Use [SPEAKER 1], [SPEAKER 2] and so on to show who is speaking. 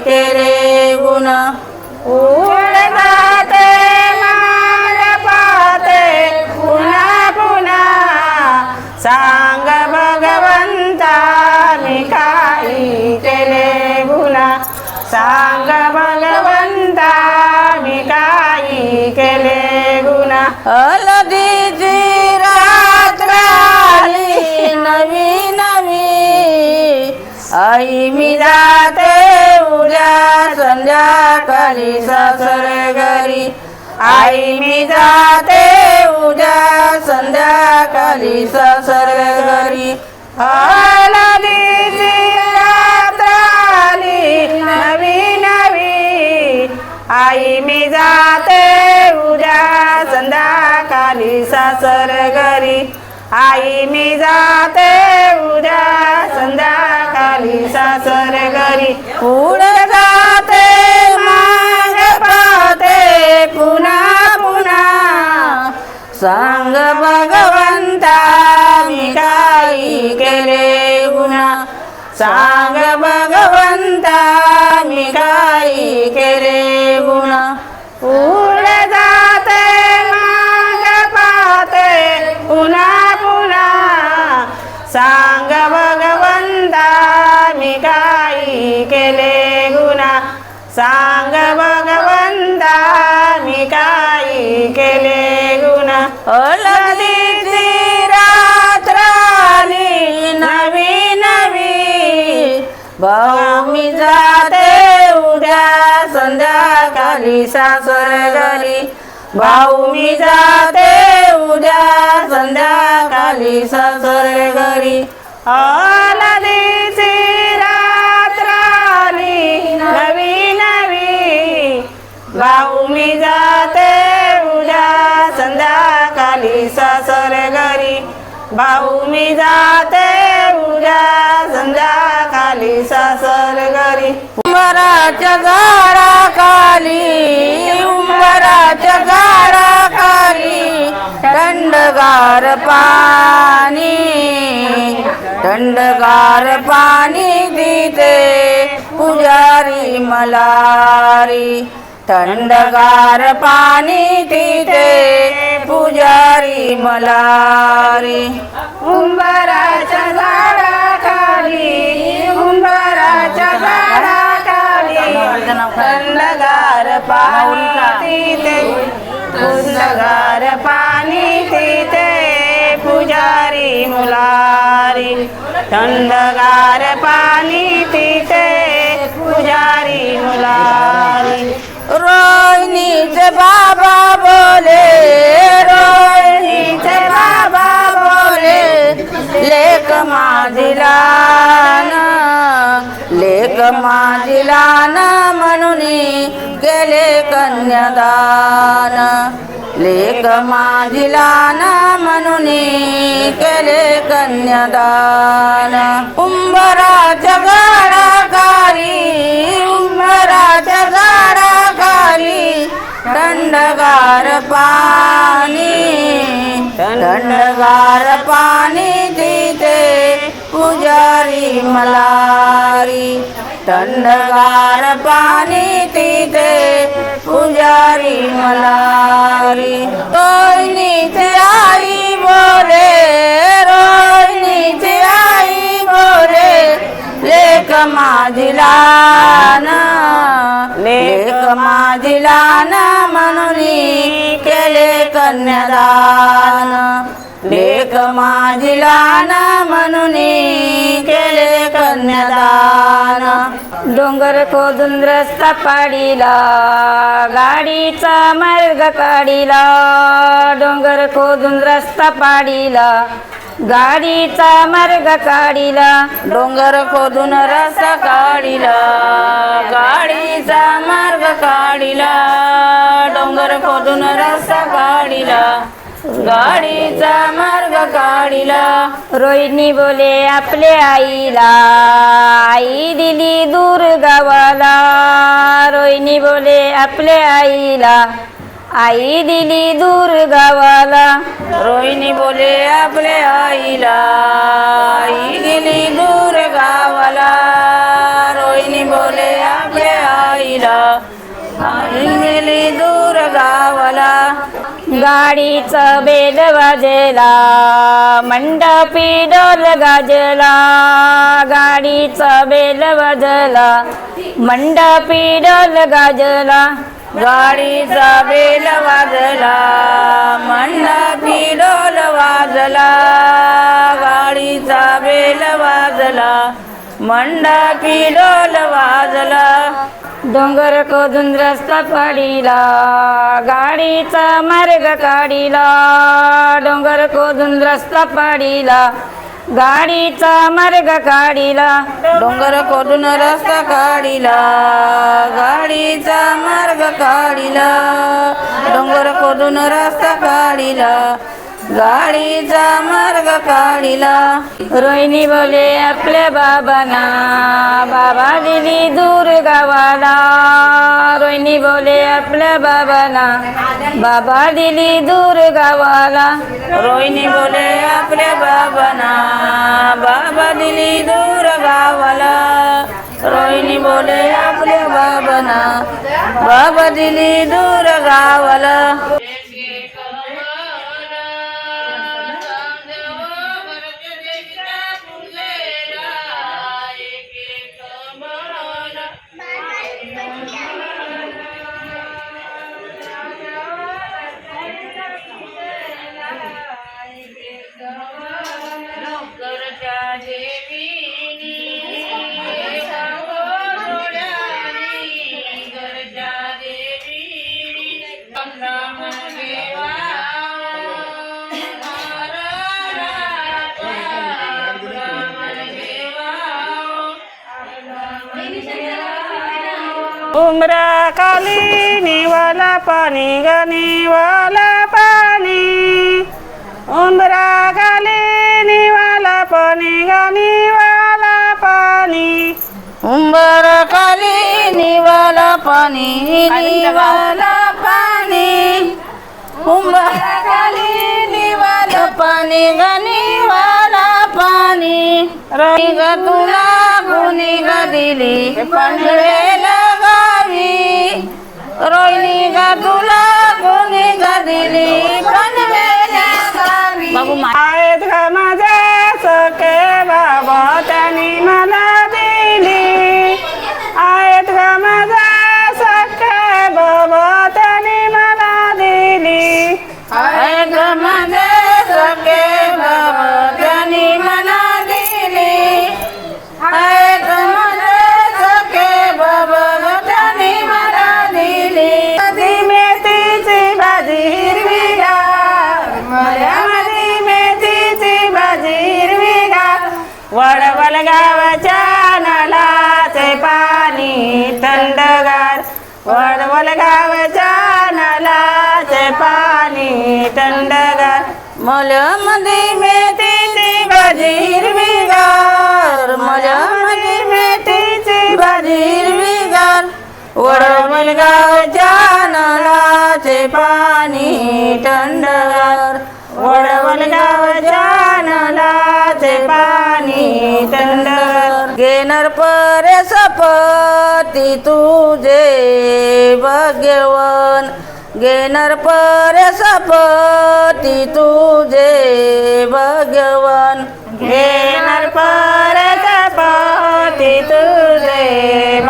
[SPEAKER 1] केले गुण
[SPEAKER 2] उडते
[SPEAKER 1] संध्याकाळी सासर घरी आई मी जाते उद्या संध्याकाळी सासर घरी
[SPEAKER 2] नवी नवी. आई मी जाते उद्या संध्याकाळी सासर घरी आई मी जाते उद्या संध्याकाळी सासर घरी
[SPEAKER 1] पुढे पुन्हा पुन्हा. सांग भगवंता मी काही केले गुन्हा. सांग भगवंता मी काही केले गुन्हा.
[SPEAKER 2] पुढे जाते माग पाहते. पुन्हा पुन्हा. सांग भगवंता मी काही केले गुन्हा. सांग भगवंता आम्ही काही केले गुन्हा
[SPEAKER 1] हळदीची रात्र नवी नवी. भाऊ मी जाते उद्या संध्याकाळी सासर घरी भाऊ मी जाते उद्या संध्याकाळी सासर घरी
[SPEAKER 2] भाऊ मी जाते उद्या संध्याकाली सासर घरी.
[SPEAKER 1] उंबराच्या झाडाखाली उंबराच्या झाडाखाली थंडगार पाणी थंडगार पाणी दिते पुजारी मलारी. थंडगार पाणी तिथे पुजारी मलारी.
[SPEAKER 2] उंबराच्या झाडाखाली उंबराच्या झाडाखाली. थंडगार पाणी तिथे थंडगार पाणी तिथे पुजारी मुलारी. थंडगार पाणी तिथे पुजारी मुलारी.
[SPEAKER 1] रोहिणीचे बाबा बोले रोहिणीचे बाबा बोले लेख माझिला लेख माझिला म्हणून केले कन्यादान लेख माझिला म्हणून केले कन्यादान उंबराच्या गाडाखाली उंबराच्या झाडाखाली थंडगार पाणी थंडगार पाणी तिथे पुजारी मलारी. थंडगार पाणी तिथे पुजारी मलारी. रोहिणीची आई बोले रोहिणीची आई बोरे. लेख माझिला लेख माझिला म्हणून कन्यादान लेख माझिला म्हणून केले कन्यादान.
[SPEAKER 3] डोंगर खोदून रस्ता पाडीला गाडीचा मार्ग काढिला. डोंगर खोदून रस्ता पाडीला गाडीचा मार्ग काढीला
[SPEAKER 1] डोंगर खोदून रस्ता काढिला. गाडीचा मार्ग काढिला डोंगर खोदून रस्ता काढिला. गाडीचा मार्ग काढिला.
[SPEAKER 3] रोहिणी बोले आपले आईला. आई दिली दूर गावाला. रोहिणी बोले आपले आईला. आई दिली दुर्गावाला.
[SPEAKER 1] रोहिणी बोले आपले आईला. आई दिली दूर गावाला रोहिणी बोले आपले आईला.
[SPEAKER 3] आई दिली दूर गावाला गाडीचं बेल वाजेला मंडपी डोल गाजला गाडीच बेल वाजला मंडपी डोल गाजला
[SPEAKER 1] गाडीचा बेल वाजला मंडपी डोल वाजला. गाडीचा बेल वाजला मंडपी डोल वाजला.
[SPEAKER 3] डोंगर खोदून रस्ता पाडीला गाडीचा मार्ग काढीला. डोंगर खोदून रस्ता पाडीला गाडीचा मार्ग काढिला.
[SPEAKER 1] डोंगर खोदून रस्ता काढिला. गाडीचा मार्ग काढिला. डोंगर खोदून रस्ता काढिला. गाडीचा मार्ग काढिला.
[SPEAKER 3] रोहिणी बोले आपल्या बाबाना बाबा दिली दूर गावाला. रोहिणी बोले आपल्या बाबाना बाबा दिली दूर गावाला.
[SPEAKER 1] रोहिणी बोले आपल्या बाबाना बाबा दिली दूर गावाला. रोहिणी बोले आपल्या बाबाना बाबा दिली दूर गावाला.
[SPEAKER 2] उमरा खाली निवाला पाणी ग निवाला पाणी. उमरा खाली निवाला पाणी ग निवाला पाणी.
[SPEAKER 1] उंबर खाली निवाला पाणी निवाला पाणी. उंबर खाली निवाला पाणी ग निवाला पाणी. रही ग तुला गुणी दिली पंढरेला गावी रोहिणी ग तुला गुणी ग दिली पनवेला गावी बाबू.
[SPEAKER 2] आहेत ग वडवल गावाच्या नलाचे पाणी थंडगार
[SPEAKER 1] मल्यामध्ये मेथीची भाजी हिरवीगार मल्यामध्ये मेथीची भाजी हिरवीगार वडमल गावच्या नळाचे पाणी थंडगार
[SPEAKER 2] हाती तुझे भाग्यवन.
[SPEAKER 1] घेणार पर सपती तुझे भाग्यवन. घेणार पर सपती तुझे